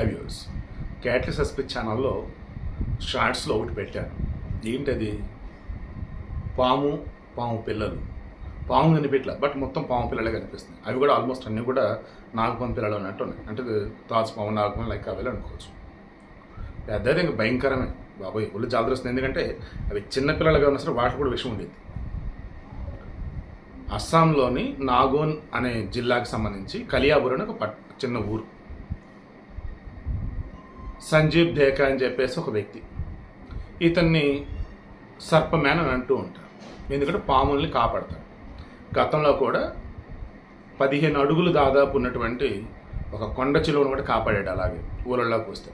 High views క్యాట్లీ suspect ఛానల్లో షార్ట్స్లో ఒకటి పెట్టాను. ఏంటది? పాము పాము పిల్లలు. పాము కనిపెట్ల బట్ మొత్తం పాము పిల్లలే కనిపిస్తున్నాయి. అవి కూడా ఆల్మోస్ట్ అన్నీ కూడా నాగపాము పిల్లలు అన్నట్టు ఉన్నాయి. అంటే తాజు పాము నాగపాము లైక్ అవి అనుకోవచ్చు. పెద్దది ఇంకా భయంకరమే. బాబోయ్ ఒళ్ళు జాగ్రత్త ఎందుకంటే అవి చిన్న పిల్లలుగా ఉన్నా సరే వాటికి కూడా విషయం ఉండేది. అస్సాంలోని నాగోన్ అనే జిల్లాకు సంబంధించి కలియాబుర్ అని ఒక చిన్న ఊరు. సంజీవ్ దేకా అని చెప్పేసి ఒక వ్యక్తి. ఇతన్ని సర్పమ్యాన్ అని అంటూ ఉంటారు. ఎందుకంటే పాముల్ని కాపాడతాడు. గతంలో కూడా పదిహేను అడుగులు దాదాపు ఉన్నటువంటి ఒక కొండ చిలువను కూడా కాపాడాడు అలాగే ఊళ్ళలోకి వస్తే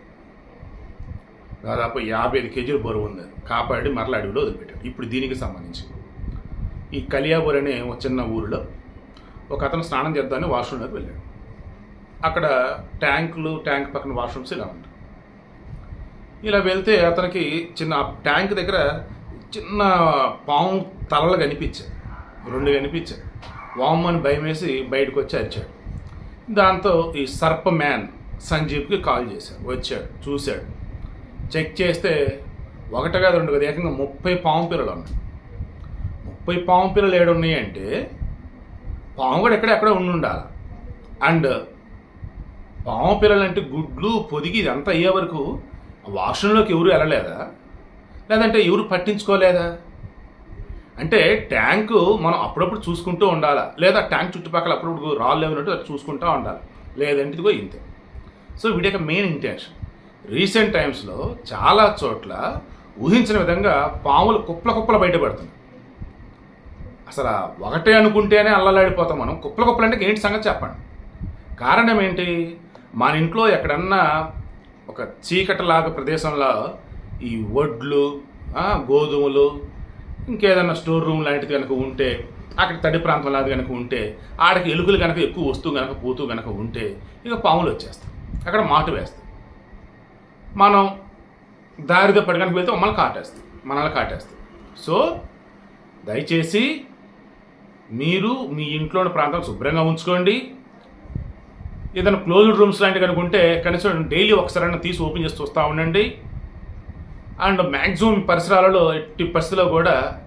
దాదాపు యాభై ఐదు కేజీలు బరువు ఉంది. కాపాడి మరల అడవిలో వదిలిపెట్టాడు. ఇప్పుడు దీనికి సంబంధించి ఈ కలియాబుర్ అనే ఒక చిన్న ఊరిలో ఒక అతను స్నానం చేద్దామని వాష్రూమ్లోకి వెళ్ళాడు. అక్కడ ట్యాంకులు ట్యాంక్ పక్కన వాష్రూమ్స్ ఇలా ఉంటాయి. ఇలా వెళ్తే అతనికి చిన్న ట్యాంక్ దగ్గర చిన్న పాము తలలు కనిపించాయి. రెండు కనిపించాయి. వామ్మని భయం వేసి బయటకు వచ్చి అరిచాడు. దాంతో ఈ సర్ప మ్యాన్ సంజీవ్కి కాల్ చేశాడు. వచ్చాడు చూశాడు. చెక్ చేస్తే ఒకటి కాదు రెండు కదా ఏకంగా ముప్పై పాము పిల్లలు ఉన్నాయి. ముప్పై పాము పిల్లలు ఏడున్నాయంటే పాము కూడా ఎక్కడెక్కడ ఉండి ఉండాలి. అండ్ పాము పిల్లలు అంటే గుడ్లు పొదిగి ఇదంతా అయ్యే వరకు వాష్రూమ్లోకి ఎవరు వెళ్ళలేదా? లేదంటే ఎవరు పట్టించుకోలేదా? అంటే ట్యాంకు మనం అప్పుడప్పుడు చూసుకుంటూ ఉండాలా? లేదా ట్యాంక్ చుట్టుపక్కల అప్పుడప్పుడు రాళ్ళు లేవనట్టు అది చూసుకుంటూ ఉండాలి? లేదంటే ఇదిగో ఇంతే. సో వీటి యొక్క మెయిన్ ఇంటెన్షన్ రీసెంట్ టైమ్స్లో చాలా చోట్ల ఊహించిన విధంగా పాములు కుప్పల కుప్పలు బయటపడుతున్నాయి. అసలు ఒకటే అనుకుంటేనే అల్లలాడిపోతాం మనం. కుప్పల కుప్పలు అంటే ఏంటి సంగతి చెప్పండి. కారణం ఏంటి? మన ఇంట్లో ఎక్కడన్నా ఒక చీకటిలాగా ప్రదేశంలో ఈ వడ్లు గోధుమలు ఇంకేదన్నా స్టోర్ రూమ్ లాంటిది కనుక ఉంటే అక్కడ తడి ప్రాంతం లాంటిది కనుక ఉంటే ఆడకి ఎలుకలు కనుక ఎక్కువ వస్తూ కనుక పోతూ కనుక ఉంటే ఇక పాములు వచ్చేస్తాయి. అక్కడ మాటు వేస్తాయి. మనం దారితో పడి కనుక వెళ్తే మమ్మల్ని కాటేస్తాయి. మనల్ని కాటేస్తాయి. సో దయచేసి మీరు మీ ఇంట్లోని ప్రాంతం శుభ్రంగా ఉంచుకోండి. ఏదైనా క్లోజ్డ్ రూమ్స్ లాంటివి కనుకుంటే కనీసం డైలీ ఒకసారైనా తీసి ఓపెన్ చేసి చూస్తూ ఉండండి. అండ్ మ్యాక్సిమం పరిసరాలలో ఎట్టి పరిస్థితిలో కూడా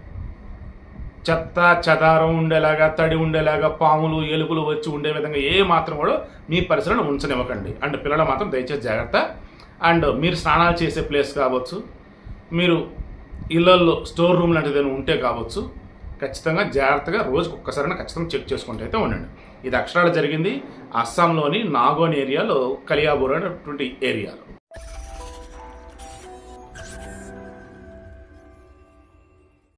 చెత్త చెదారం ఉండేలాగా తడి ఉండేలాగా పాములు ఎలుకలు వచ్చి ఉండే విధంగా ఏ మాత్రం కూడా మీ పరిసరాలు ఉంచనివ్వకండి. అండ్ పిల్లలు మాత్రం దయచేసి జాగ్రత్త. అండ్ మీరు స్నానాలు చేసే ప్లేస్ కావచ్చు. మీరు ఇళ్ళల్లో స్టోర్ రూమ్ లాంటిది ఉంటే కావచ్చు. ఖచ్చితంగా జాగ్రత్తగా రోజుకు ఒక్కసారైనా ఖచ్చితంగా చెక్ చేసుకుంటూ అయితే ఉండండి. ఇది అక్షరాలు జరిగింది. అస్సాంలోని నాగోన్ ఏరియాలో కలియాబూర్ అనేటువంటి ఏరియాలో.